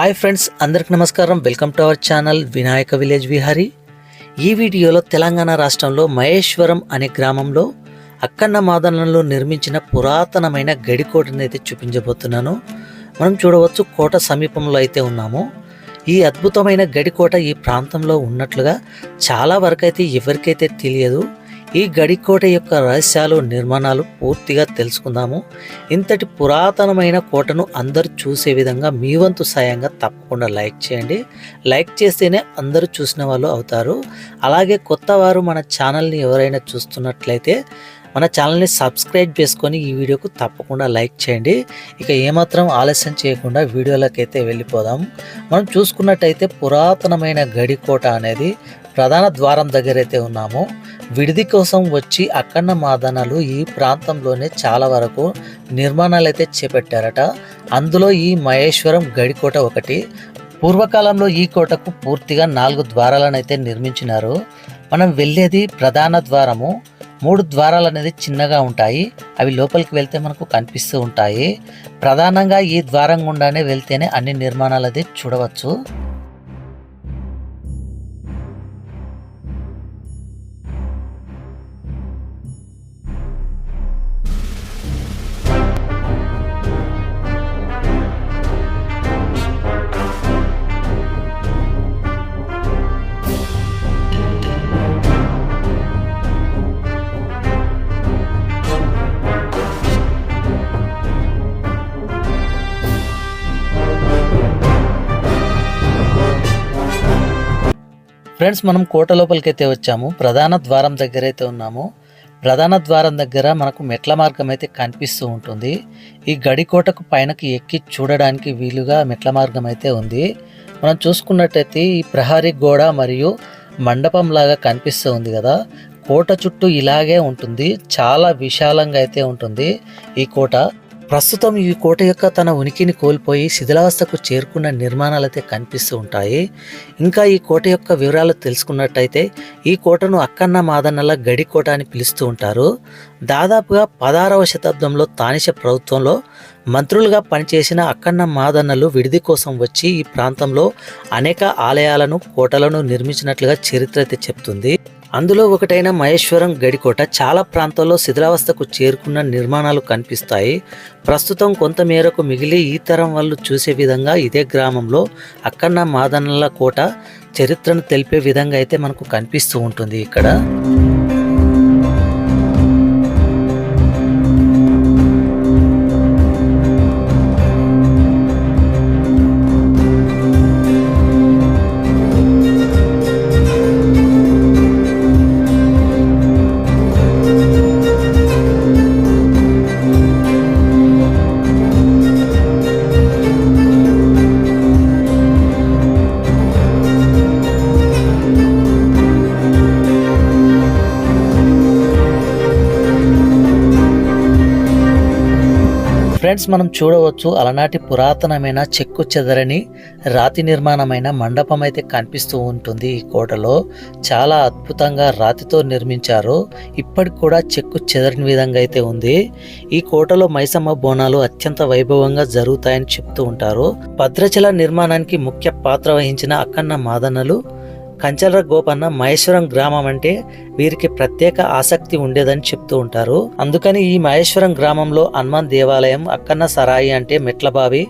Hi friends అందరికి నమస్కారం. Welcome to our channel Vinayaka village Vihari ఈ వీడియోలో తెలంగాణ రాష్ట్రంలో మహేశ్వరం అనే గ్రామంలో అక్కన్న మాదనంలో నిర్మించిన పురాతనమైన గడికోటని అయితే చూపించబోతున్నాను. మనం చూడవచ్చు కోట సమీపంలో అయితే ఉన్నాము. ఈ అద్భుతమైన గడికోట ఈ ప్రాంతంలో ఉన్నట్లుగా చాలా వరకు అయితే ఎవరికైతే తెలియదు. ఈ గడికోట యొక్క రహస్యాలు నిర్మాణాలు పూర్తిగా తెలుసుకుందాము. ఇంతటి పురాతనమైన కోటను అందరూ చూసే విధంగా మీ వంతు సాయంగా తప్పకుండా లైక్ చేయండి. లైక్ చేస్తేనే అందరూ చూసిన వాళ్ళు అవుతారు. అలాగే కొత్త వారు మన ఛానల్ని ఎవరైనా చూస్తున్నట్లయితే మన ఛానల్ని సబ్స్క్రైబ్ చేసుకొని ఈ వీడియోకు తప్పకుండా లైక్ చేయండి. ఇక ఏమాత్రం ఆలస్యం చేయకుండా వీడియోలకైతే వెళ్ళిపోదాం. మనం చూసుకున్నట్టయితే పురాతనమైన గడికోట అనేది ప్రధాన ద్వారం దగ్గర అయితే విడిది కోసం వచ్చి అక్కన్న మాదనలు ఈ ప్రాంతంలోనే చాలా వరకు నిర్మాణాలు అయితే చేపట్టారట. అందులో ఈ మహేశ్వరం గడికోట ఒకటి పూర్వకాలంలో ఈ కోటకు పూర్తిగా నాలుగు ద్వారాలను అయితే నిర్మించినారు. మనం వెళ్ళేది ప్రధాన ద్వారము. మూడు ద్వారాలు అనేది చిన్నగా ఉంటాయి. అవి లోపలికి వెళ్తే మనకు కనిపిస్తూ ఉంటాయి. ప్రధానంగా ఈ ద్వారం గుండానే వెళ్తేనే అన్ని నిర్మాణాలు అది చూడవచ్చు. ఫ్రెండ్స్ మనం కోట లోపలికైతే వచ్చాము. ప్రధాన ద్వారం దగ్గర అయితే ఉన్నాము. ప్రధాన ద్వారం దగ్గర మనకు మెట్ల మార్గం అయితే కనిపిస్తూ ఉంటుంది. ఈ గడికోటకు పైనకి ఎక్కి చూడడానికి వీలుగా మెట్ల మార్గం అయితే ఉంది. మనం చూసుకున్నట్టయితే ఈ ప్రహరీ గోడ మరియు మండపం లాగా కనిపిస్తూ ఉంది కదా. కోట చుట్టూ ఇలాగే ఉంటుంది. చాలా విశాలంగా అయితే ఉంటుంది ఈ కోట. ప్రస్తుతం ఈ కోట యొక్క తన ఉనికిని కోల్పోయి శిథిలావస్థకు చేరుకున్న నిర్మాణాలైతే కనిపిస్తూ ఉంటాయి. ఇంకా ఈ కోట యొక్క వివరాలు తెలుసుకున్నట్టయితే ఈ కోటను అక్కన్న మాదన్నల గడి కోట అని పిలుస్తూ ఉంటారు. దాదాపుగా పదహారవ శతాబ్దంలో తానిష ప్రభుత్వంలో మంత్రులుగా పనిచేసిన అక్కన్న మాదన్నలు విడిది కోసం వచ్చి ఈ ప్రాంతంలో అనేక ఆలయాలను కోటలను నిర్మించినట్లుగా చరిత్ర అయితే చెప్తుంది. అందులో ఒకటైన మహేశ్వరం గడికోట చాలా ప్రాంతాల్లో శిథిలావస్థకు చేరుకున్న నిర్మాణాలు కనిపిస్తాయి. ప్రస్తుతం కొంత మేరకు మిగిలి ఈ తరం వాళ్ళు చూసే విధంగా ఇదే గ్రామంలో అక్కన్న మాదన్నల కోట చరిత్రను తెలిపే విధంగా అయితే మనకు కనిపిస్తూ ఉంటుంది ఇక్కడ. ఫ్రెండ్స్ మనం చూడవచ్చు అలనాటి పురాతనమైన చెక్కు చెదరని రాతి నిర్మాణమైన మండపం అయితే కనిపిస్తూ ఉంటుంది ఈ కోటలో. చాలా అద్భుతంగా రాతితో నిర్మించారు. ఇప్పటికి కూడా చెక్కు చెదరని విధంగా అయితే ఉంది. ఈ కోటలో మైసమ్మ బోనాలు అత్యంత వైభవంగా జరుగుతాయని చెప్తూ ఉంటారు. భద్రచల నిర్మాణానికి ముఖ్య పాత్ర వహించిన అక్కన్న మాదనలు కంచలర గోపన్న మహేశ్వరం గ్రామం అంటే వీరికి ప్రత్యేక ఆసక్తి ఉండేదని చెప్తూ ఉంటారు. అందుకని ఈ మహేశ్వరం గ్రామంలో హనుమాన్ దేవాలయం అక్కన్న సరాయి అంటే మెట్లబావి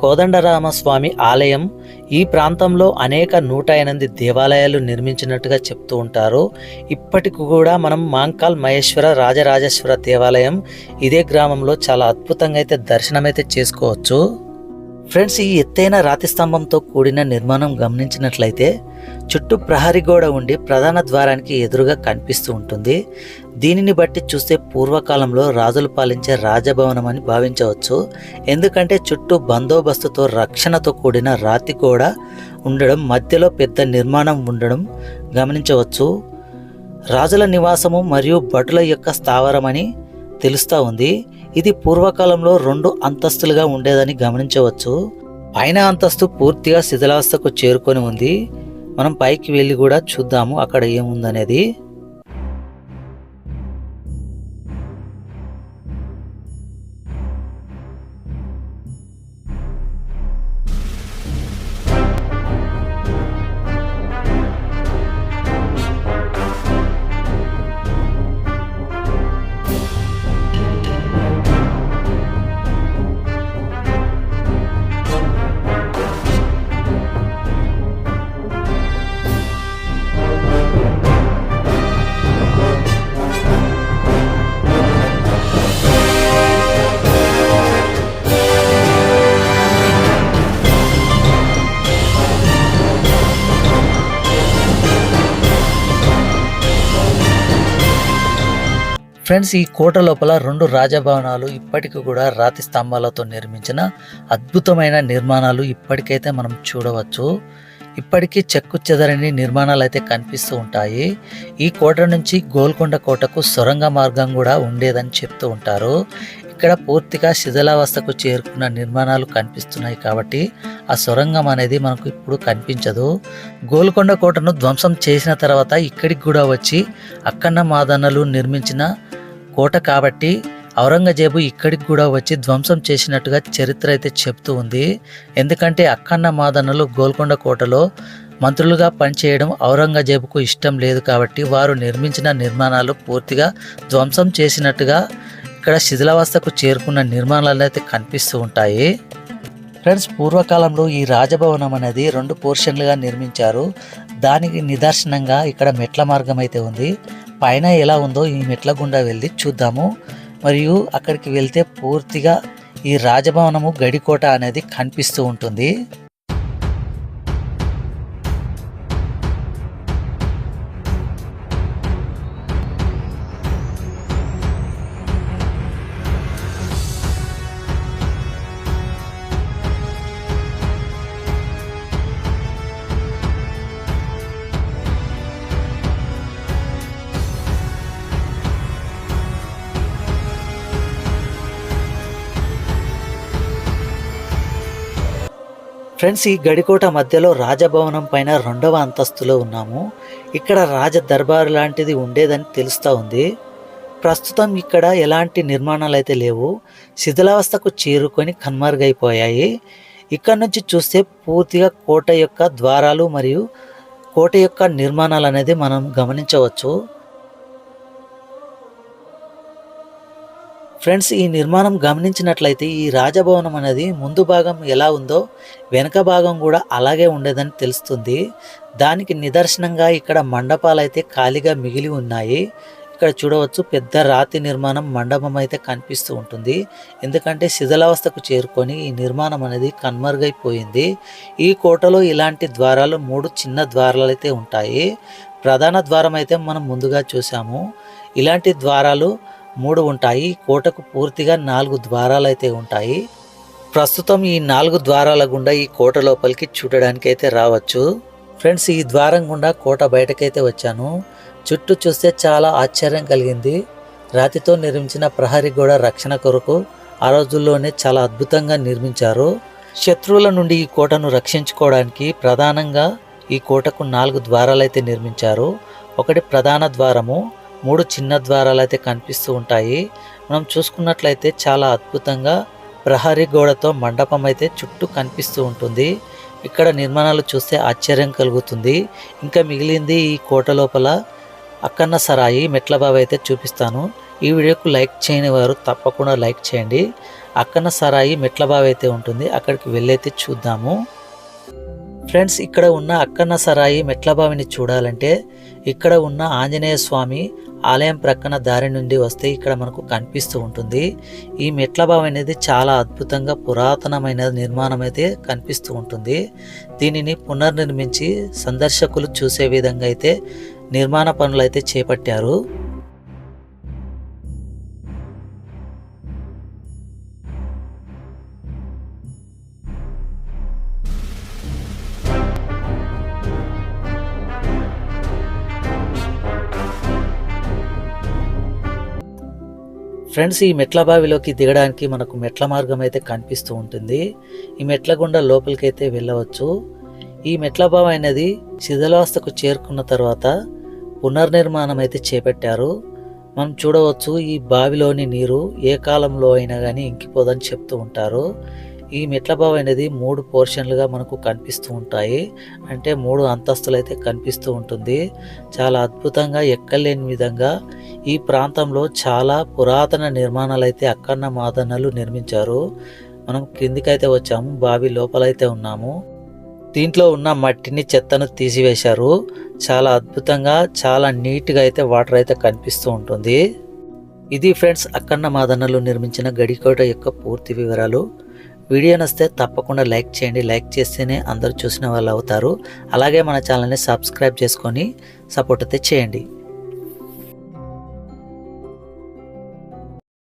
కోదండరామస్వామి ఆలయం ఈ ప్రాంతంలో అనేక నూట ఎనిమిది దేవాలయాలు నిర్మించినట్టుగా చెప్తూ ఉంటారు. ఇప్పటికి కూడా మనం మాంకాల్ మహేశ్వర రాజరాజేశ్వర దేవాలయం ఇదే గ్రామంలో చాలా అద్భుతంగా అయితే దర్శనం అయితే చేసుకోవచ్చు. ఫ్రెండ్స్ ఈ ఎత్తైన రాతి స్తంభంతో కూడిన నిర్మాణం గమనించినట్లయితే చుట్టూ ప్రహరీ గోడ ఉండి ప్రధాన ద్వారానికి ఎదురుగా కనిపిస్తూ ఉంటుంది. దీనిని బట్టి చూస్తే పూర్వకాలంలో రాజులు పాలించే రాజభవనం అని భావించవచ్చు. ఎందుకంటే చుట్టూ బందోబస్తుతో రక్షణతో కూడిన రాతి గోడ ఉండడం మధ్యలో పెద్ద నిర్మాణం ఉండడం గమనించవచ్చు. రాజుల నివాసము మరియు భటుల యొక్క స్థావరమని తెలుస్తూ ఉంది. ఇది పూర్వకాలంలో రెండు అంతస్తులుగా ఉండేదని గమనించవచ్చు. పైన అంతస్తు పూర్తిగా శిథిలావస్థకు చేరుకొని ఉంది. మనం పైకి వెళ్ళి కూడా చూద్దాము అక్కడ ఏముందనేది. ఫ్రెండ్స్ ఈ కోట లోపల రెండు రాజభవనాలు ఇప్పటికి కూడా రాతి స్తంభాలతో నిర్మించిన అద్భుతమైన నిర్మాణాలు ఇప్పటికైతే మనం చూడవచ్చు. ఇప్పటికీ చెక్కు చెదరని నిర్మాణాలు అయితే కనిపిస్తూ ఉంటాయి. ఈ కోట నుంచి గోల్కొండ కోటకు సొరంగ మార్గం కూడా ఉండేదని చెప్తూ ఉంటారు. ఇక్కడ పూర్తిగా శిథిలావస్థకు చేరుకున్న నిర్మాణాలు కనిపిస్తున్నాయి కాబట్టి ఆ సొరంగం అనేది మనకు ఇప్పుడు కనిపించదు. గోల్కొండ కోటను ధ్వంసం చేసిన తర్వాత ఇక్కడికి కూడా వచ్చి అక్కన్న మాదన్నలు నిర్మించిన కోట కాబట్టి ఔరంగజేబు ఇక్కడికి కూడా వచ్చి ధ్వంసం చేసినట్టుగా చరిత్ర అయితే చెప్తూ ఉంది. ఎందుకంటే అక్కన్న మాదన్నలు గోల్కొండ కోటలో మంత్రులుగా పనిచేయడం ఔరంగజేబుకు ఇష్టం లేదు కాబట్టి వారు నిర్మించిన నిర్మాణాలు పూర్తిగా ధ్వంసం చేసినట్టుగా ఇక్కడ శిథిలావస్థకు చేరుకున్న నిర్మాణాలు అయితే కనిపిస్తూ ఉంటాయి. ఫ్రెండ్స్ పూర్వకాలంలో ఈ రాజభవనం అనేది రెండు పోర్షన్లుగా నిర్మించారు. దానికి నిదర్శనంగా ఇక్కడ మెట్ల మార్గం అయితే ఉంది. పైన ఎలా ఉందో ఈ మెట్ల గుండా వెళ్ళి చూద్దాము. మరియు అక్కడికి వెళ్తే పూర్తిగా ఈ రాజభవనము గడికోట అనేది కనిపిస్తూ ఉంటుంది. ఫ్రెండ్స్ ఈ గడికోట మధ్యలో రాజభవనం పైన రెండవ అంతస్తులో ఉన్నాము. ఇక్కడ రాజ దర్బారు లాంటిది ఉండేదని తెలుస్తూ ఉంది. ప్రస్తుతం ఇక్కడ ఎలాంటి నిర్మాణాలు అయితే లేవు. శిథిలావస్థకు చేరుకొని కన్మరుగైపోయాయి. ఇక్కడ నుంచి చూస్తే పూర్తిగా కోట యొక్క ద్వారాలు మరియు కోట యొక్క నిర్మాణాలు అనేది మనం గమనించవచ్చు. ఫ్రెండ్స్ ఈ నిర్మాణం గమనించినట్లయితే ఈ రాజభవనం అనేది ముందు భాగం ఎలా ఉందో వెనక భాగం కూడా అలాగే ఉండేదని తెలుస్తుంది. దానికి నిదర్శనంగా ఇక్కడ మండపాలు అయితే ఖాళీగా మిగిలి ఉన్నాయి. ఇక్కడ చూడవచ్చు పెద్ద రాతి నిర్మాణం మండపం అయితే కనిపిస్తూ ఉంటుంది. ఎందుకంటే శిథిలావస్థకు చేరుకొని ఈ నిర్మాణం అనేది కన్మరుగైపోయింది. ఈ కోటలో ఇలాంటి ద్వారాలు మూడు చిన్న ద్వారాలు అయితే ఉంటాయి. ప్రధాన ద్వారం అయితే మనం ముందుగా చూసాము ఇలాంటి ద్వారాలు మూడు ఉంటాయి. కోటకు పూర్తిగా నాలుగు ద్వారాలు అయితే ఉంటాయి. ప్రస్తుతం ఈ నాలుగు ద్వారాల గుండా ఈ కోట లోపలికి చూడడానికి అయితే రావచ్చు. ఫ్రెండ్స్ ఈ ద్వారం గుండా కోట బయటకైతే వచ్చాను. చుట్టూ చూస్తే చాలా ఆశ్చర్యం కలిగింది. రాతితో నిర్మించిన ప్రహరీ గోడ రక్షణ కొరకు ఆ రోజుల్లోనే చాలా అద్భుతంగా నిర్మించారు. శత్రువుల నుండి ఈ కోటను రక్షించుకోవడానికి ప్రధానంగా ఈ కోటకు నాలుగు ద్వారాలు అయితే నిర్మించారు. ఒకటి ప్రధాన ద్వారము మూడు చిన్న ద్వారాలు అయితే కనిపిస్తూ ఉంటాయి. మనం చూసుకున్నట్లయితే చాలా అద్భుతంగా ప్రహరీ గోడతో మండపం అయితే చుట్టూ కనిపిస్తూ ఉంటుంది. ఇక్కడ నిర్మాణాలు చూస్తే ఆశ్చర్యం కలుగుతుంది. ఇంకా మిగిలింది ఈ కోట లోపల అక్కన్న సరాయి మెట్లబావి అయితే చూపిస్తాను. ఈ వీడియోకు లైక్ చేయని వారు తప్పకుండా లైక్ చేయండి. అక్కన్న సరాయి మెట్ల బావి అయితే ఉంటుంది. అక్కడికి వెళ్ళైతే చూద్దాము. ఫ్రెండ్స్ ఇక్కడ ఉన్న అక్కన్న సరాయి మెట్ల బావిని చూడాలంటే ఇక్కడ ఉన్న ఆంజనేయ స్వామి ఆలయం ప్రక్కన దారి నుండి వస్తే ఇక్కడ మనకు కనిపిస్తూ ఉంటుంది. ఈ మెట్ల బావి అనేది చాలా అద్భుతంగా పురాతనమైన నిర్మాణం అయితే కనిపిస్తూ ఉంటుంది. దీనిని పునర్నిర్మించి సందర్శకులు చూసే విధంగా అయితే నిర్మాణ పనులు అయితే చేపట్టారు. ఫ్రెండ్స్ ఈ మెట్ల బావిలోకి దిగడానికి మనకు మెట్ల మార్గం అయితే కనిపిస్తూ ఉంటుంది. ఈ మెట్ల గుండా లోపలికి అయితే వెళ్ళవచ్చు. ఈ మెట్ల బావి అనేది శిథిలావస్థకు చేరుకున్న తర్వాత పునర్నిర్మాణం అయితే చేపట్టారు. మనం చూడవచ్చు ఈ బావిలోని నీరు ఏ కాలంలో అయినా కానీ ఇంకిపోదని చెప్తూ ఉంటారు. ఈ మెట్ల బావి అనేది మూడు పోర్షన్లుగా మనకు కనిపిస్తూ ఉంటాయి. అంటే మూడు అంతస్తులు అయితే కనిపిస్తూ ఉంటుంది. చాలా అద్భుతంగా ఎక్కలేని విధంగా ఈ ప్రాంతంలో చాలా పురాతన నిర్మాణాలు అయితే అక్కన్న మాదన్నలు నిర్మించారు. మనం కిందికైతే వచ్చాము బావి లోపలైతే ఉన్నాము. దీంట్లో ఉన్న మట్టిని చెత్తను తీసివేశారు. చాలా అద్భుతంగా చాలా నీట్గా అయితే వాటర్ అయితే కనిపిస్తూ ఉంటుంది. ఇది ఫ్రెండ్స్ అక్కన్న మాదన్నలు నిర్మించిన గడికోట యొక్క పూర్తి వివరాలు. వీడియో నస్తే తప్పకుండా లైక్ చేయండి. లైక్ చేస్తేనే అందరూ చూసిన వాళ్ళు అవుతారు. అలాగే మన ఛానల్ని సబ్స్క్రైబ్ చేసుకొని సపోర్ట్ అయితే చేయండి.